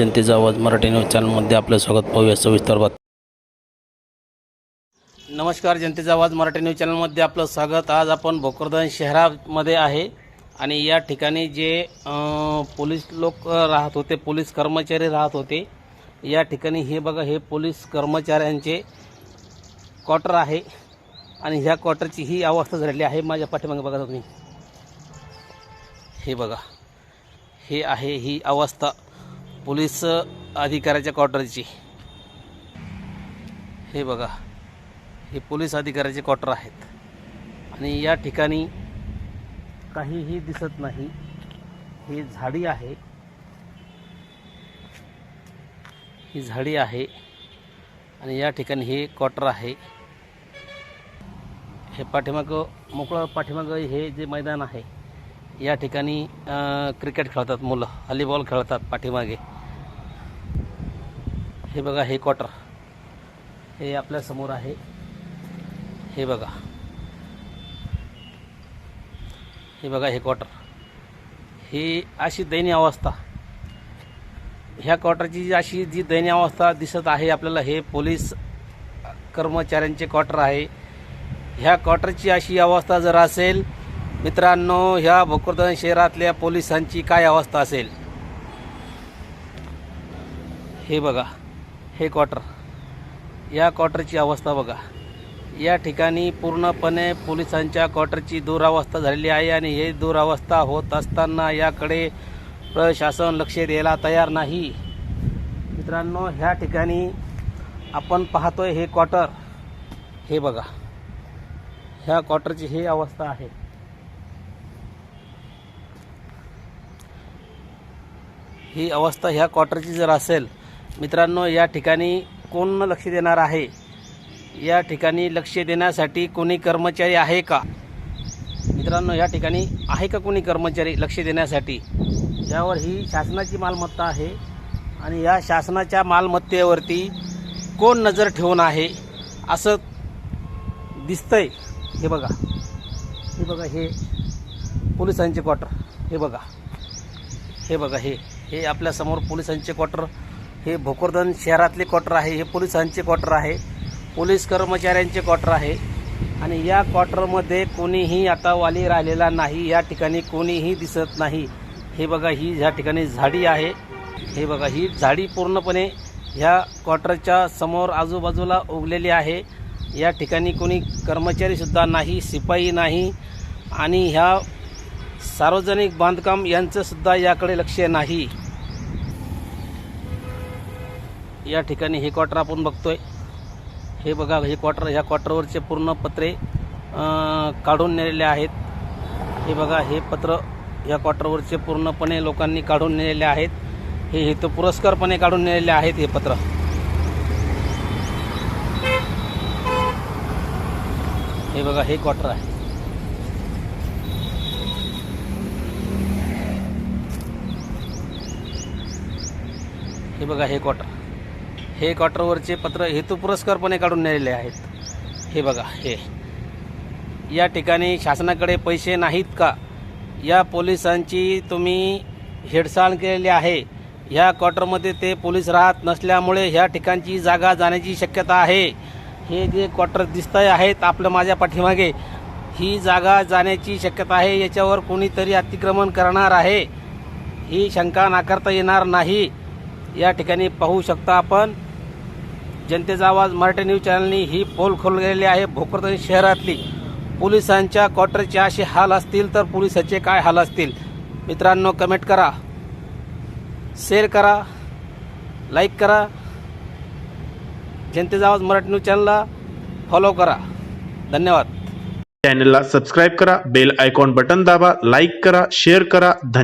जनतेचा आवाज मराठी न्यूज चॅनलमध्ये आपलं स्वागत पाहूया सविस्तर बात नमस्कार जनतेचा आवाज मराठी न्यूज चॅनलमध्ये आपलं स्वागत. आज आपण भोकरदन शहरामध्ये आहे आणि या ठिकाणी जे पोलीस लोक राहत होते पोलीस कर्मचारी राहत होते या ठिकाणी हे बघा हे पोलीस कर्मचाऱ्यांचे क्वार्टर आहे आणि ह्या क्वार्टरची ही अवस्था झालेली आहे. माझ्या पाठीमागे बघा तुम्ही. हे बघा हे आहे ही अवस्था. पोलीस अधिकाऱ्याच्या क्वार्टरची. हे बघा हे पोलीस अधिकाऱ्याचे क्वार्टर आहेत. आणि या ठिकाणी काहीही दिसत नाही. ही झाडी आहे. ही झाडी आहे. आणि या ठिकाणी हे क्वार्टर आहे. हे पाठीमागं मोकळं पाठीमागं हे जे मैदान आहे या ठिकाणी क्रिकेट खेळतात मुलं हॉलीबॉल खेळतात पाठीमागे. हे बघा हे क्वार्टर हे आपल्यासमोर आहे. हे बघा. हे बघा हे क्वार्टर ही अशी दयनीय अवस्था. ह्या क्वार्टरची जी अशी जी दयनीय अवस्था दिसत आहे आपल्याला हे पोलीस कर्मचाऱ्यांचे क्वार्टर आहे. ह्या क्वार्टरची अशी अवस्था जर असेल मित्रांनो ह्या भोकरदन शहरातल्या पोलिसांची काय अवस्था असेल? हे बघा. हे क्वार्टर या क्वार्टरची अवस्था बघा. या ठिकाणी पूर्णपणे पोलिसांच्या क्वार्टरची दुरावस्था झालेली आहे आणि हे दुरावस्था होत असताना याकडे प्रशासन लक्ष द्यायला तयार नाही. मित्रांनो ह्या ठिकाणी आपण पाहतोय हे क्वार्टर हे बघा. ह्या क्वार्टरची ही अवस्था आहे. ही अवस्था ह्या क्वार्टरची जर असेल मित्रांनो या ठिकाणी कोण लक्ष देणार आहे? या ठिकाणी लक्ष देण्यासाठी कोणी कर्मचारी आहे का? मित्रांनो या ठिकाणी आहे का कोणी कर्मचारी लक्ष देण्यासाठी? यावर ही शासनाची मालमत्ता आहे आणि या शासनाच्या मालमत्तेवरती कोण नजर ठेवून आहे असं दिसतंय. हे बघा. हे बघा हे पोलिसांचे क्वार्टर. हे बघा. हे बघा हे हे आपल्यासमोर पोलिसांचे क्वार्टर. हे भोकरदन शहरातले क्वार्टर आहे हे पोलिसांचे क्वार्टर आहे पोलीस कर्मचाऱ्यांचे क्वार्टर आहे. आणि या क्वार्टरमध्ये कोणीही आता वाली राहिलेला नाही या ठिकाणी कोणीही दिसत नाही. हे बघा ही ह्या ठिकाणी झाडी आहे. हे बघा ही झाडी पूर्णपणे ह्या क्वार्टरच्या समोर आजूबाजूला उगलेली आहे. या ठिकाणी कोणी कर्मचारीसुद्धा नाही शिपाई नाही. आणि ह्या सार्वजनिक बांधकाम यांचंसुद्धा याकडे लक्ष नाही. या ठिकाणी हे क्वार्टर आपण बघतोय. हे बघा हे क्वार्टर ह्या क्वार्टरवरचे पूर्ण पत्रे काढून नेलेले आहेत. हे बघा हे पत्र या क्वार्टरवरचे पूर्णपणे लोकांनी काढून नेलेले आहेत. हे हेतू पुरस्कारपणे काढून नेलेले आहेत हे पत्र. हे बघा हे क्वार्टर आहे. हे बघा हे क्वार्टर हे क्वार्टरवरचे पत्र हेतुपुरस्कारपणे काढून नेलेले आहेत. हे बघा हे. या ठिकाणी शासनाकडे पैसे नाहीत का? या पोलिसांची तुम्ही हेडसाळ केलेली आहे. ह्या क्वार्टरमध्ये ते पोलीस राहत नसल्यामुळे ह्या ठिकाणची जागा जाण्याची शक्यता आहे. हे जे क्वार्टर दिसत आहेत आपलं माझ्या पाठीमागे ही जागा जाण्याची शक्यता आहे याच्यावर कोणीतरी अतिक्रमण करणार आहे. ही शंका नाकारता येणार नाही. या ठिकाणी पाहू शकता आपण. जनतेचा आवाज मराठी न्यूज चॅनलनी ही पोल खोललेली आहे. भोकरदन शहरातली पोलिसांच्या क्वार्टरचे असे हाल असतील तर पोलिसाचे काय हाल असतील? मित्रांनो कमेंट करा. शेअर करा. लाईक करा. जनतेचा आवाज मराठी न्यूज चॅनलला फॉलो करा. धन्यवाद. चॅनलला सबस्क्राईब करा. बेल आयकॉन बटन दाबा. लाईक करा. शेअर करा. धन्यवाद